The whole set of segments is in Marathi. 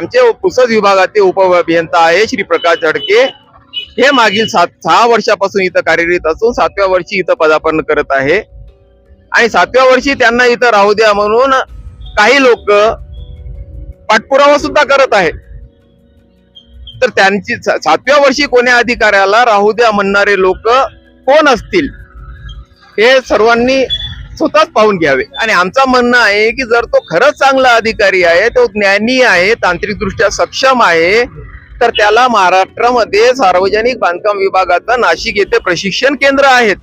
आमचे पुसद विभागाचे उपअभियंता आहे श्री प्रकाश झडके. हे मागील सात सहा वर्षापासून इथं कार्यरत असून सातव्या वर्षी इथं पदार्पण करत आहे. आणि सातव्या वर्षी त्यांना इथं राहू द्या म्हणून काही लोक पाठपुरावा सुद्धा करत आहेत. तर त्यांची सातव्या वर्षी कोण्या अधिकाऱ्याला राहू द्या म्हणणारे लोक कोण असतील? हे सर्वांनी स्वतःच पाहून घ्यावे. आणि आमचं म्हणणं आहे की जर तो खरंच चांगला अधिकारी आहे तो ज्ञानी आहे तांत्रिकदृष्ट्या सक्षम आहे तर त्याला महाराष्ट्रामध्ये सार्वजनिक बांधकाम विभागाचं नाशिक येथे प्रशिक्षण केंद्र आहेत.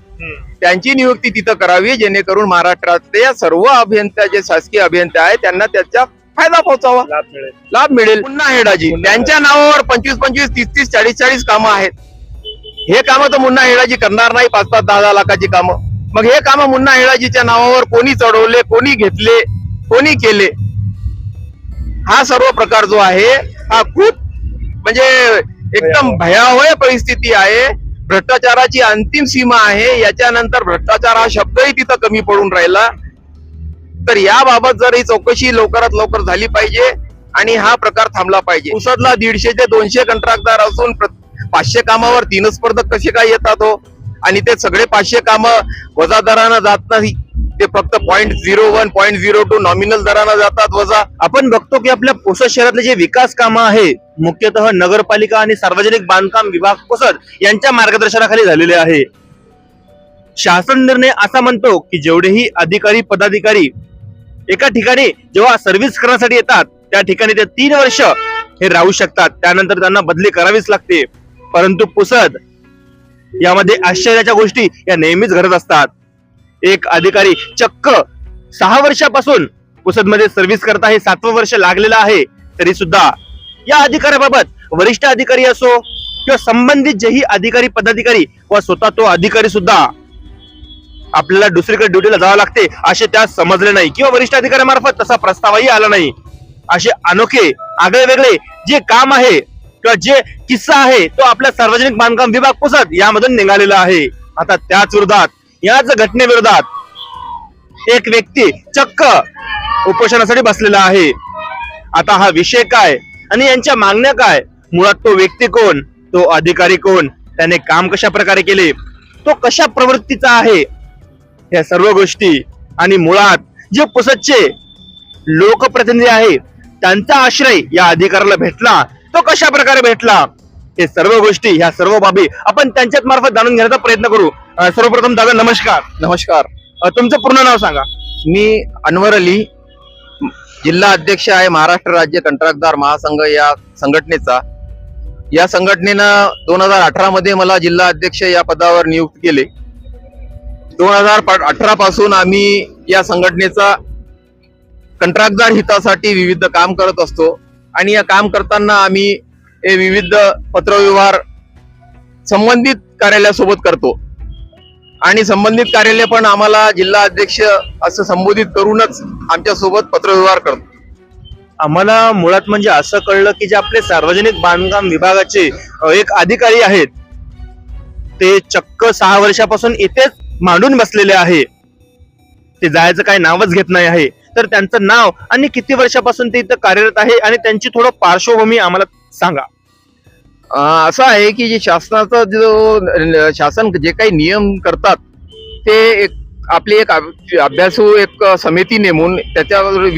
त्यांची नियुक्ती तिथं करावी जेणेकरून महाराष्ट्रातल्या सर्व अभियंता जे शासकीय अभियंते आहेत त्यांना त्याचा फायदा पोहोचावा. लाभ मिळेल. लाभ मिळेल. पुन्हा हेडाजी त्यांच्या नावावर पंचवीस पंचवीस तीस तीस चाळीस चाळीस कामं आहेत. हे कामं तर मुन्ना हेडाजी करणार नाही पाच पाच दहा दहा लाखाची कामं. मग हे कामं मुन्ना हेडाजीच्या नावावर कोणी चढवले कोणी घेतले कोणी केले? हा सर्व प्रकार जो आहे हा खूप म्हणजे एकदम भयावह. परिस्थिती आहे. भ्रष्टाचाराची अंतिम सीमा आहे. याच्यानंतर भ्रष्टाचार हा शब्दही तिथं कमी पडून राहिला. तर याबाबत जर ही चौकशी लवकरात लवकर झाली पाहिजे आणि हा प्रकार थांबला पाहिजे. पुसदला दीडशे ते दोनशे कंत्राटदार असून पाचशे कामावर तीन स्पर्धक कसे काय येतात हो? आणि ते सगळे पाचशे काम वजा दरानं जात नाही. ते फक्त point zero one point zero two nominal दरानं जातात वजा. आपण बघतो की आपल्या पोसद शहरातले जे विकास कामं आहे मुख्यतः नगरपालिका आणि सार्वजनिक बांधकाम विभाग पुसद यांच्या मार्गदर्शनाखाली झालेले आहे. शासन निर्णय असा म्हणतो की जेवढेही अधिकारी पदाधिकारी एका ठिकाणी जेव्हा सर्व्हिस करण्यासाठी येतात त्या ठिकाणी ते तीन वर्ष हे राहू शकतात. त्यानंतर त्यांना बदली करावीच लागते. परंतु पुसद यामध्ये आश्चर्याच्या गोष्टी या नेहमीच घडत असतात. एक अधिकारी चक्क सहा वर्षापासून पुसदमध्ये सर्व्हिस करता हे सातवं वर्ष लागलेलं आहे तरी सुद्धा या अधिकाऱ्याबाबत वरिष्ठ अधिकारी असो किंवा संबंधित जेही अधिकारी पदाधिकारी व स्वतः तो अधिकारी सुद्धा आपल्याला दुसरीकडे ड्युटीला जावं लागते असे त्यास समजले नाही. किंवा वरिष्ठ अधिकाऱ्यामार्फत तसा प्रस्तावही आला नाही. असे अनोखे आगळे वेगळे जे काम आहे किंवा जे किस्सा आहे तो आपल्या सार्वजनिक बांधकाम विभाग पुसत यामधून निघालेला आहे. आता त्याच विरोधात याच घटनेविरोधात एक व्यक्ती चक्क उपोषणासाठी बसलेला आहे. आता हा विषय काय आणि यांच्या मागण्या काय? मुळात तो व्यक्ती कोण? तो अधिकारी कोण? त्याने काम कशा प्रकारे केले? तो कशा प्रवृत्तीचा आहे? या सर्व गोष्टी आणि मुळात जे पुसदचे लोकप्रतिनिधी आहे त्यांचा आश्रय या अधिकाराला भेटला. कशा प्रकारे भेटला? हे सर्व गोष्टी ह्या सर्व बाबी आपण त्यांच्याच मार्फत जाणून घेण्याचा प्रयत्न करू. अं, सर्वप्रथम दादा नमस्कार. नमस्कार. अं, तुमचं पूर्ण नाव सांगा. मी अनवर अली जिल्हा अध्यक्ष आहे महाराष्ट्र राज्य कंत्राटदार महासंघ या संघटनेचा. या संघटनेनं दोन हजार अठरा मध्ये मला जिल्हा अध्यक्ष या पदावर नियुक्त केले. दोन हजार अठरा पासून आम्ही या संघटनेचा कंत्राटदार हितासाठी विविध काम करत असतो. आणि या काम करताना आम्ही हे विविध पत्रव्यवहार संबंधित कार्यालयासोबत करतो. आणि संबंधित कार्यालय पण आम्हाला जिल्हा अध्यक्ष असं संबोधित करूनच आमच्यासोबत पत्रव्यवहार करतो. आम्हाला मुळात म्हणजे असं कळलं की जे आपले सार्वजनिक बांधकाम विभागाचे एक अधिकारी आहेत ते चक्क सहा वर्षापासून इथेच मांडून बसलेले आहे. ते जायचं काही नावच घेत नाही आहे. तर त्यांचं नाव आणि किती वर्षापासून ते इथं कार्यरत आहे आणि त्यांची थोडं पार्श्वभूमी आम्हाला सांगा. असं आहे की जे शासनाचा जो शासन जे काही नियम करतात ते एक आपली एक अभ्यासू एक समिती नेमून त्याच्यावर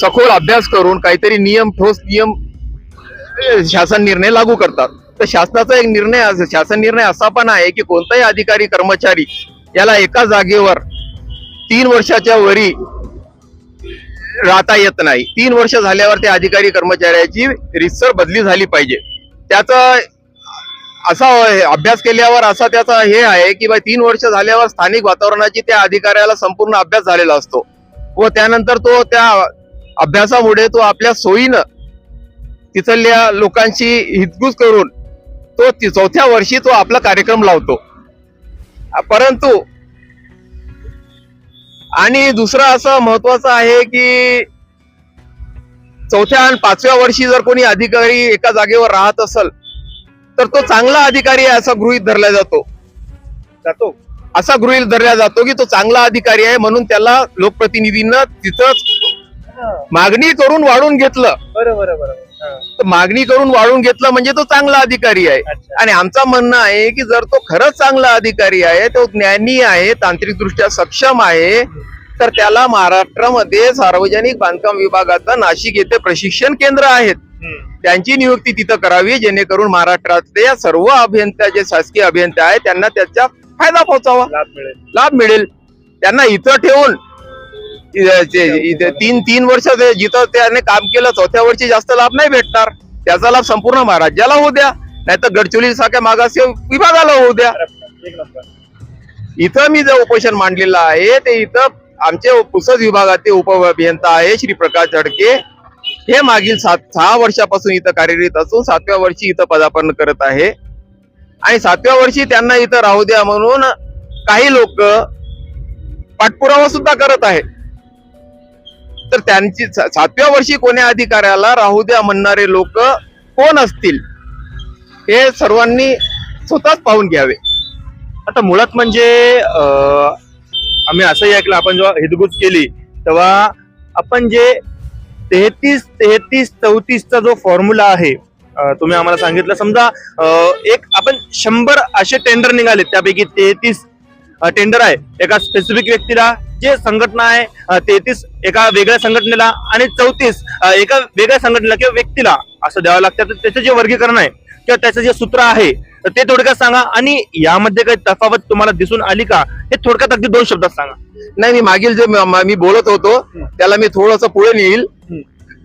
सखोल अभ्यास करून काहीतरी नियम ठोस नियम शासन निर्णय लागू करतात. तर शासनाचा एक निर्णय शासन निर्णय असा पण आहे की कोणताही अधिकारी कर्मचारी याला एका जागेवर तीन वर्षाच्या वरी राहता येत नाही. तीन वर्ष झाल्यावर त्या अधिकारी कर्मचाऱ्याची रितसर बदली झाली पाहिजे. त्याचा असा अभ्यास केल्यावर असा त्याचा हे आहे की बा तीन वर्ष झाल्यावर स्थानिक वातावरणाची त्या अधिकाऱ्याला संपूर्ण अभ्यास झालेला असतो. व त्यानंतर तो त्या अभ्यासामुळे तो आपल्या सोयीनं तिथल्या लोकांशी हितगुज करून तो चौथ्या वर्षी तो आपला कार्यक्रम लावतो. परंतु आणि दुसरं असं महत्वाचं आहे की चौथ्या आणि पाचव्या वर्षी जर कोणी अधिकारी एका जागेवर राहत असेल तर तो चांगला अधिकारी आहे असा गृहीत धरला जातो. जातो. असा गृहीत धरला जातो की तो चांगला अधिकारी आहे म्हणून त्याला लोकप्रतिनिधींना तिथंच मागणी करून वाढून घेतलं. बरोबर बरोबर मागणी करून वाढून घेतलं म्हणजे तो चांगला अधिकारी आहे. आणि आमचं म्हणणं आहे की जर तो खरंच चांगला अधिकारी आहे तो ज्ञानी आहे तांत्रिक दृष्ट्या सक्षम आहे तर त्याला महाराष्ट्रामध्ये सार्वजनिक बांधकाम विभागाचं नाशिक येथे प्रशिक्षण केंद्र आहेत. त्यांची नियुक्ती तिथं करावी जेणेकरून महाराष्ट्रातल्या सर्व अभियंत्या जे शासकीय अभियंते आहेत त्यांना त्याचा फायदा पोहोचावा. लाभ मिळेल. लाभ मिळेल. त्यांना इथं ठेवून तीन तीन वर्ष जिथं त्याने काम केलं चौथ्या वर्षी जास्त लाभ नाही भेटणार. त्याचा लाभ संपूर्ण महाराज्याला होऊ द्या. नाहीतर गडचिरोली सारख्या मागास विभागाला होऊ द्या. इथं मी जे उपोषण मांडलेलं आहे ते इथं आमचे पुसद विभागाचे उप अभियंता आहे श्री प्रकाश झडके. हे मागील सात सहा वर्षापासून इथं कार्यरत असून सातव्या वर्षी इथं पदार्पण करत आहे. आणि सातव्या वर्षी त्यांना इथं राहू द्या म्हणून काही लोक पाठपुरावा सुद्धा करत आहेत. तर त्यांची सातव्या वर्षी कोण्या अधिकाऱ्याला राहू द्या म्हणणारे लोक कोण असतील हे सर्वांनी स्वतःच पाहून घ्यावे. आता मुळात म्हणजे आम्ही असंही ऐकलं आपण जेव्हा हिदगुज केली तेव्हा आपण जे तेहतीस तेहतीस चौतीसचा जो फॉर्म्युला आहे तुम्ही आम्हाला सांगितलं समजा एक आपण शंभर असे टेंडर निघाले त्यापैकी तेहतीस टेंडर आहे. एका स्पेसिफिक व्यक्तीला जे संघटना आहे तेहतीस एका वेगळ्या संघटनेला आणि चौतीस एका वेगळ्या संघटनेला किंवा व्यक्तीला असं द्यावं लागतं. तर त्याचं जे वर्गीकरण आहे किंवा त्याचं जे सूत्र आहे ते थोडक्यात सांगा. आणि यामध्ये काही तफावत तुम्हाला दिसून आली का? हे थोडक्यात अगदी दोन शब्दात सांगा. नाही मी मागील जे मी बोलत होतो त्याला मी थोडस पुढे नेईल.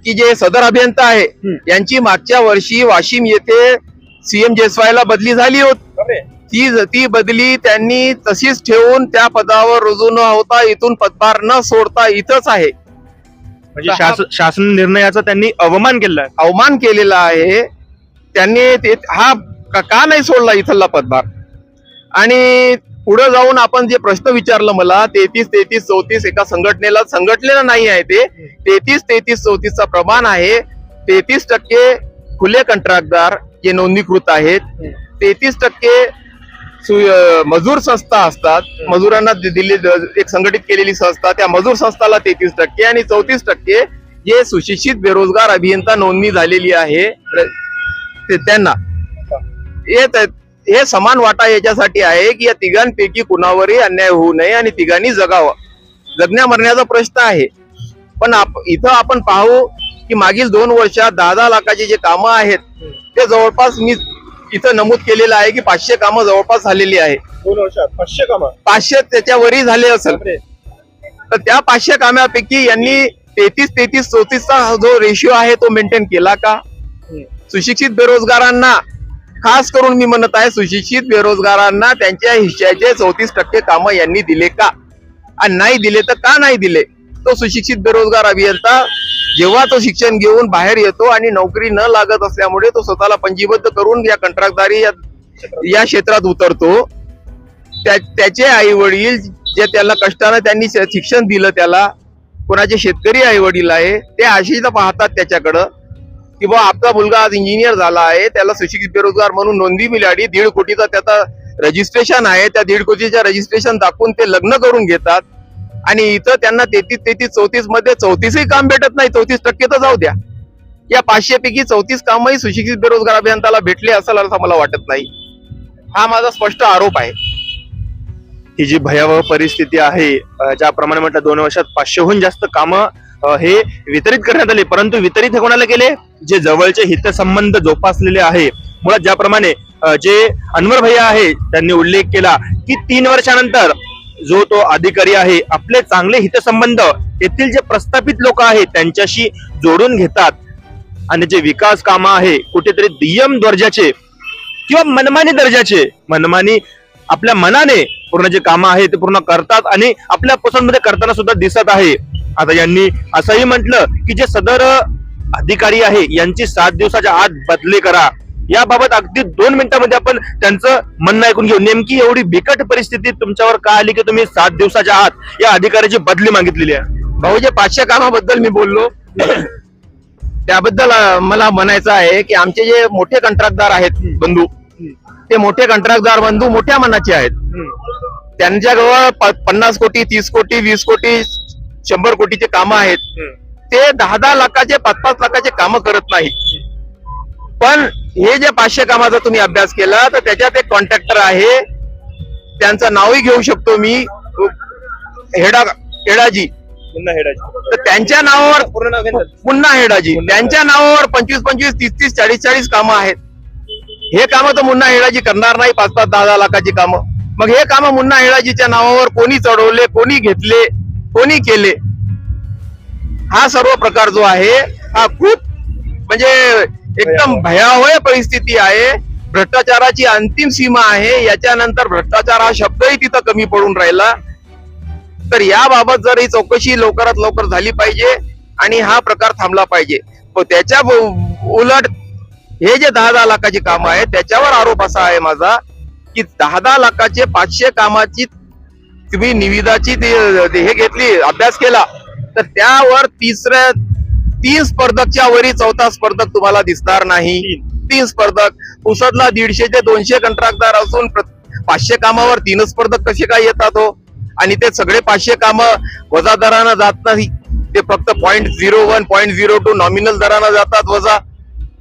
की जे सदर अभियंता आहे यांची मागच्या वर्षी वाशिम येथे सीएम जेसवायला बदली झाली होती. ती ती बदली त्यांनी तशीच ठेवून त्या पदावर रुजू न होता इथून पदभार न सोडता इथंच आहे. म्हणजे शासन शासन निर्णयाचा त्यांनी अवमान केला अवमान केलेला आहे. त्यांनी ते हा का का नाही सोडला इथला पदभार? आणि पुढे जाऊन आपण जे प्रश्न विचारलं मला तेहतीस तेहतीस चौतीस एका संघटनेला संघटनेला नाही आहे ते. तेहतीस तेहतीस चौतीसचा प्रमाण आहे. तेहतीस टक्के खुले कंत्राटदार जे नोंदणीकृत आहेत. तेहतीस टक्के मजूर संस्था असतात. मजुरांना दिल्ली एक संघटित केलेली संस्था त्या मजूर संस्थाला तेहतीस टक्के आणि चौतीस टक्के जे सुशिक्षित बेरोजगार अभियंता नोंदणी झालेली आहे. ते त्यांना. हे त- हे समान वाटा याच्यासाठी आहे की या तिघांपैकी कुणावरही अन्याय होऊ नये आणि तिघांनी जगावं. जगण्या मरण्याचा प्रश्न आहे. पण आप- इथं आपण पाहू की मागील दोन वर्षात दहा दहा लाखाचे जे कामं आहेत ते जवळपास मी इथं नमूद केलेलं आहे की पाचशे कामं जवळपास झालेली आहे. दोन वर्षात. पाचशे कामा? पाचशे त्याच्यावरही झाले असेल. तर त्या पाचशे कामापैकी यांनी तेहतीस तेहतीस चौतीसचा जो रेशिओ आहे तो मेंटेन केला का? सुशिक्षित बेरोजगारांना खास करून मी म्हणत आहे सुशिक्षित बेरोजगारांना त्यांच्या हिश्श्याचे चौतीस टक्के कामं यांनी दिले का? आणि नाही दिले तर का नाही दिले? तो सुशिक्षित बेरोजगार अभियंता जेव्हा तो शिक्षण घेऊन बाहेर येतो आणि नोकरी न लागत असल्यामुळे तो स्वतःला पंजीबद्ध करून या कंत्राटदारी या या क्षेत्रात उतरतो. त्या- त्याचे आई वडील जे त्याला कष्टानं त्यांनी शिक्षण दिलं त्याला कोणाचे शेतकरी आई वडील आहे ते आशेचा पाहतात त्याच्याकडं की बा आपला मुलगा आज इंजिनियर झाला आहे त्याला सुशिक्षित बेरोजगार म्हणून नोंदी मिळाली दीड कोटीचा त्याचा रजिस्ट्रेशन आहे त्या दीड कोटीच्या रजिस्ट्रेशन दाखवून ते लग्न करून घेतात. आणि इथं त्यांना तेहतीस तेहतीस चौतीसमध्ये चौतीसही काम भेटत नाही चौतीस टक्के तर जाऊ द्या. या पाचशे पैकी चौतीस कामही सुशिक्षित बेरोजगार अभियंताला भेटले असेल असं मला वाटत नाही. हा माझा स्पष्ट आरोप आहे. ही जी भयावह परिस्थिती आहे ज्याप्रमाणे म्हटलं दोन वर्षात पाचशेहून जास्त कामं हे वितरित करण्यात आले परंतु वितरित हे कोणाला केले? जे जवळचे हितसंबंध जोपासलेले आहे. मुळात ज्याप्रमाणे जे अनवर भैया आहे त्यांनी उल्लेख केला की तीन वर्षानंतर जो तो अधिकारी आहे आपले चांगले हितसंबंध येथील जे प्रस्थापित लोक आहेत त्यांच्याशी जोडून घेतात. आणि जे विकास कामं आहे कुठेतरी दुय्यम दर्जाचे किंवा मनमानी दर्जाचे मनमानी आपल्या मनाने पूर्ण जे कामं आहे ते पूर्ण करतात आणि आपल्या पसंतमध्ये करताना सुद्धा दिसत आहे. आता यांनी असंही म्हटलं की जे सदर अधिकारी आहे यांची सात दिवसाच्या आत बदली करा. याबाबत अगदी दोन मिनिटांमध्ये आपण त्यांचं म्हणणं ऐकून घेऊ. नेमकी एवढी बिकट परिस्थिती तुमच्यावर का आली की तुम्ही सात दिवसाच्या आत या अधिकाऱ्याची बदली मागितलेली आहे? भाऊ जे पाचशे कामाबद्दल मी बोललो त्याबद्दल मला म्हणायचं आहे की आमचे जे मोठे कंत्राटदार आहेत बंधू ते मोठे कंत्राटदार बंधू मोठ्या मनाचे आहेत. त्यांच्याजवळ पन्नास कोटी तीस कोटी वीस कोटी शंभर कोटीचे कामं आहेत. ते दहा दहा लाखाचे पाच पाच लाखाचे कामं करत नाही पण हे जे पाचशे कामाचा तुम्ही अभ्यास केला तर त्याच्यात एक कॉन्ट्रॅक्टर आहे. त्यांचं नावही घेऊ शकतो मी. हेडा हेडाजी. पुन्हा हेडाची तर त्यांच्या नावावर पुन्हा हेडाजी. त्यांच्या नावावर पंचवीस पंचवीस तीस तीस चाळीस चाळीस कामं आहेत. हे कामं तर मुन्ना हेडाजी करणार नाही पाच पाच दहा दहा लाखाची कामं. मग हे कामं मुन्ना हेडाजीच्या नावावर कोणी चढवले कोणी घेतले कोणी केले? हा सर्व प्रकार जो आहे हा खूप म्हणजे एकदम भयावह. परिस्थिती आहे. भ्रष्टाचाराची अंतिम सीमा आहे. याच्यानंतर भ्रष्टाचार हा शब्दही तिथं कमी पडून राहिला. तर याबाबत जर ही चौकशी लवकरात लवकर झाली पाहिजे आणि हा प्रकार थांबला पाहिजे. त्याच्या उलट हे जे दहा दहा लाखाची कामं आहेत त्याच्यावर आरोप असा आहे माझा की दहा दहा लाखाचे पाचशे कामाची तुम्ही निविदाची हे घेतली अभ्यास केला तर त्यावर तिसऱ्या तीन स्पर्धकच्या वरी चौथा स्पर्धक तुम्हाला दिसणार नाही. तीन. स्पर्धक. पुसदला दीडशे ते दोनशे कंत्राटदार असून पाचशे कामावर तीन स्पर्धक कसे काय येतात हो? आणि ते सगळे पाचशे कामं वजा दरानं जात नाही. ते फक्त point zero one point zero two nominal दरानं जातात वजा.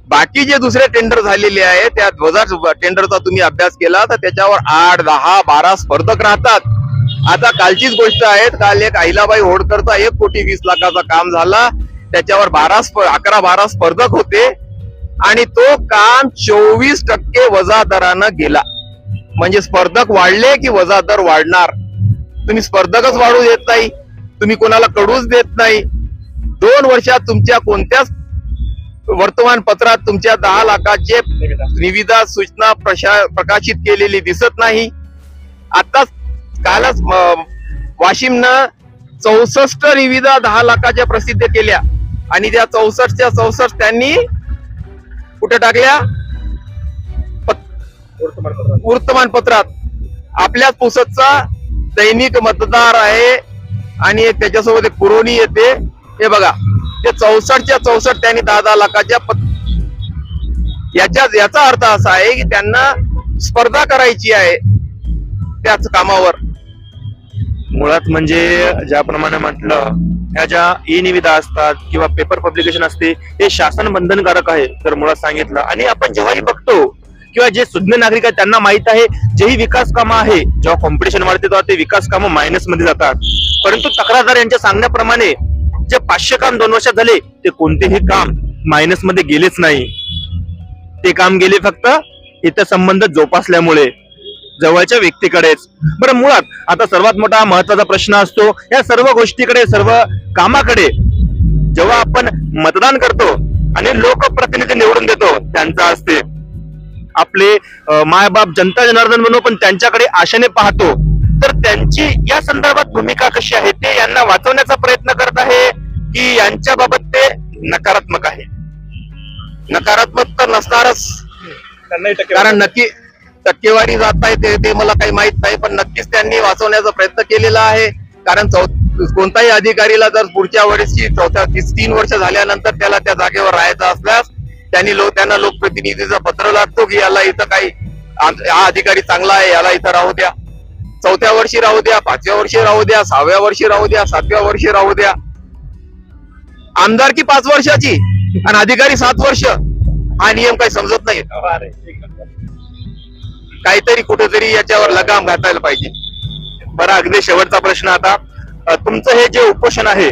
बाकी जे दुसरे टेंडर झालेले आहे त्या वजा टेंडरचा तुम्ही अभ्यास केला तर त्याच्यावर आठ दहा बारा स्पर्धक राहतात. आता कालचीच गोष्ट आहे काल एक अहिलाबाई होडकरचा एक कोटी वीस लाखाचा काम झाला. त्याच्यावर बारा अकरा बारा स्पर्धक होते. आणि तो काम चोवीस टक्के वजा दरानं गेला. म्हणजे स्पर्धक वाढले की वजा दर वाढणार? तुम्ही स्पर्धकच वाढू देत नाही. तुम्ही कोणाला कडूच देत नाही. दोन वर्षात तुमच्या कोणत्याच वर्तमानपत्रात तुमच्या दहा लाखाचे निविदा सूचना प्रशा प्रकाशित केलेली दिसत नाही. आताच कालच वाशिमनं चौसष्ट निविदा दहा लाखाच्या प्रसिद्ध केल्या. आणि त्या चौसष्टच्या चौसष्ट त्यांनी कुठे टाकल्या? वर्तमानपत्रात आपल्याच पुसदचा दैनिक मतदार आहे आणि त्याच्यासोबत एक पुरवणी येते. हे बघा ते चौसष्टच्या चौसष्ट त्यांनी दहा दहा लाखाच्या पत- याच्या याचा अर्थ असा आहे की त्यांना स्पर्धा करायची आहे त्याच कामावर. मुळात म्हणजे ज्याप्रमाणे म्हटलं ह्या ज्या ई निविदा असतात किंवा पेपर पब्लिकेशन असते हे शासन बंधनकारक आहे तर मुळात सांगितलं. आणि आपण जेव्हाही बघतो किंवा जे सुज्ञ नागरिक आहेत त्यांना माहीत आहे जेही विकास कामं आहे जेव्हा कॉम्पिटिशन वाढते तेव्हा ते विकास कामं मायनसमध्ये जातात. परंतु तक्रारदार यांच्या सांगण्याप्रमाणे जे पाचशे काम दोन वर्षात झाले ते कोणतेही काम मायनसमध्ये गेलेच नाही. ते काम गेले फक्त इतर संबंध जोपासल्यामुळे. जवळच्या व्यक्तीकडेच. बरं मुळात आता सर्वात मोठा महत्त्वाचा प्रश्न असतो या सर्व गोष्टीकडे सर्व कामाकडे जेव्हा आपण मतदान करतो आणि लोकप्रतिनिधी निवडून देतो त्यांचा असते. आपले मायबाप जनता जनार्दन म्हणून पण त्यांच्याकडे आशेने पाहतो. तर त्यांची या संदर्भात भूमिका कशी आहे ते यांना वाचवण्याचा प्रयत्न करत आहे की यांच्या बाबत ते नकारात्मक आहे. नकारात्मक तर नसणारच. कारण नक्की टक्केवारी जात आहे ते ते मला काही माहीत नाही पण नक्कीच त्यांनी वाचवण्याचा प्रयत्न केलेला आहे. कारण चौ कोणताही अधिकारीला जर पुढच्या वर्षी चौथ्या तीस- तीन वर्ष झाल्यानंतर त्याला त्या जागेवर राहायचं असल्यास त्यांनी लोक त्यांना लोकप्रतिनिधीचं पत्र लागतो की याला इथं काही हा अधिकारी चांगला आहे याला इथं राहू द्या. चौथ्या वर्षी राहू द्या पाचव्या वर्षी राहू द्या सहाव्या वर्षी राहू द्या सातव्या वर्षी राहू द्या. आमदारकी पाच वर्षाची? आणि अधिकारी सात वर्ष. हा नियम काही समजत नाही. काहीतरी कुठेतरी याच्यावर लगाम घातायला पाहिजे. बरं अगदी शेवटचा प्रश्न आता. तुमचं हे जे उपोषण आहे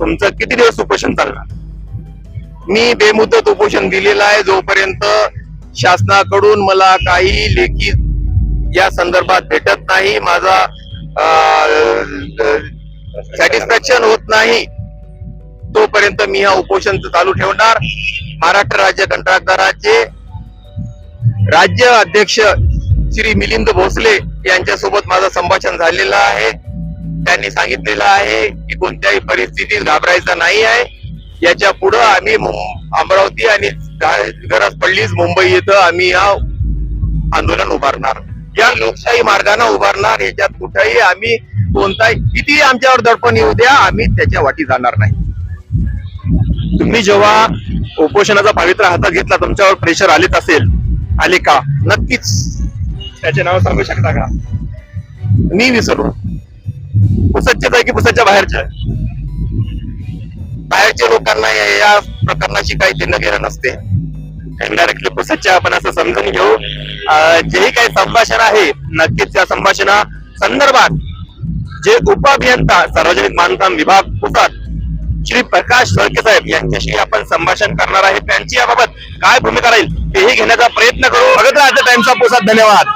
तुमचं किती दिवस उपोषण चालणार? मी बेमुदत उपोषण दिलेलं आहे जोपर्यंत शासनाकडून मला काही लेखी या संदर्भात भेटत नाही माझा सॅटिस्फॅक्शन होत नाही तोपर्यंत मी हा उपोषण चालू ठेवणार. महाराष्ट्र राज्य कंत्राटदाराचे राज्य अध्यक्ष श्री मिलिंद भोसले यांच्यासोबत माझं संभाषण झालेलं आहे. त्यांनी सांगितलेलं आहे की कोणत्याही परिस्थितीत घाबरायचं नाही आहे. याच्या पुढं आम्ही अमरावती आणि गरज पडलीच मुंबई इथं आम्ही या आंदोलन उभारणार. या लोकशाही मार्गाने उभारणार. याच्यात कुठेही आम्ही कोणताही किती आमच्यावर दडपण येऊ द्या आम्ही त्याच्या वाटी जाणार नाही. तुम्ही जेव्हा उपोषणाचा पवित्र हातात घेतला तुमच्यावर प्रेशर आलेच असेल. आले का? नक्कीच. त्याचे नाव सांगू शकता का? मी विसरू पुसदच्या आहे की पुसदच्या बाहेरच्या? बाहेरच्या लोकांना या या प्रकरणाशी काही देणं घेणं नसते. डायरेक्टली पुसतचे आपण असं समजून घेऊ. जेही काही संभाषण आहे नक्कीच त्या संभाषणा संदर्भात जे उपअभियंता सार्वजनिक बांधकाम विभाग पुसत श्री प्रकाश सळके साहेब यांच्याशी आपण संभाषण करणार आहे. त्यांची याबाबत काय भूमिका राहील तेही घेण्याचा प्रयत्न करू. बघत राहते टाइम्स ऑफ पुसाद धन्यवाद.